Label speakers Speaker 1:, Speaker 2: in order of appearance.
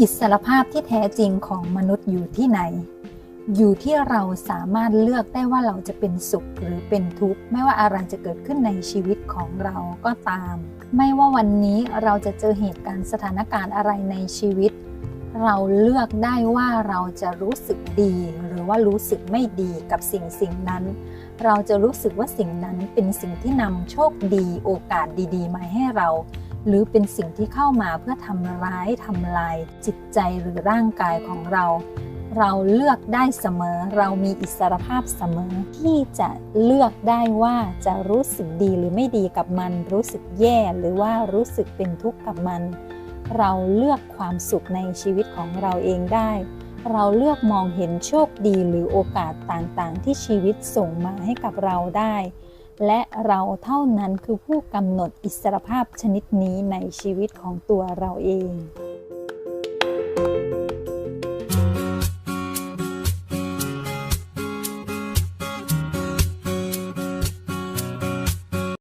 Speaker 1: อิสรภาพที่แท้จริงของมนุษย์อยู่ที่ไหน อยู่ที่เราสามารถเลือกได้ว่าเราจะเป็นสุขหรือเป็นทุกข์ ไม่ว่าอะไรจะเกิดขึ้นในชีวิตของเราก็ตาม ไม่ว่าวันนี้เราจะเจอเหตุการณ์สถานการณ์อะไรในชีวิต เราเลือกได้ว่าเราจะรู้สึกดี หรือว่ารู้สึกไม่ดีกับสิ่งสิ่งนั้น เราจะรู้สึกว่าสิ่งนั้นเป็นสิ่งที่นำโชคดีโอกาสดี ๆ มาให้เรา หรือเป็นสิ่งที่เข้ามาเพื่อทำร้ายทำลายจิตใจหรือร่างกายของเรา เราเลือกได้เสมอ เรามีอิสรภาพเสมอ ที่จะเลือกได้ว่าจะรู้สึกดีหรือไม่ดีกับมัน รู้สึกแย่หรือว่ารู้สึกเป็นทุกข์กับมัน เราเลือกความสุขในชีวิตของเราเองได้ เราเลือกมองเห็นโชคดีหรือโอกาสต่างๆ ที่ชีวิตส่งมาให้กับเราได้ และเราเท่านั้นคือผู้กำหนดอิสรภาพชนิดนี้ในชีวิตของตัวเราเอง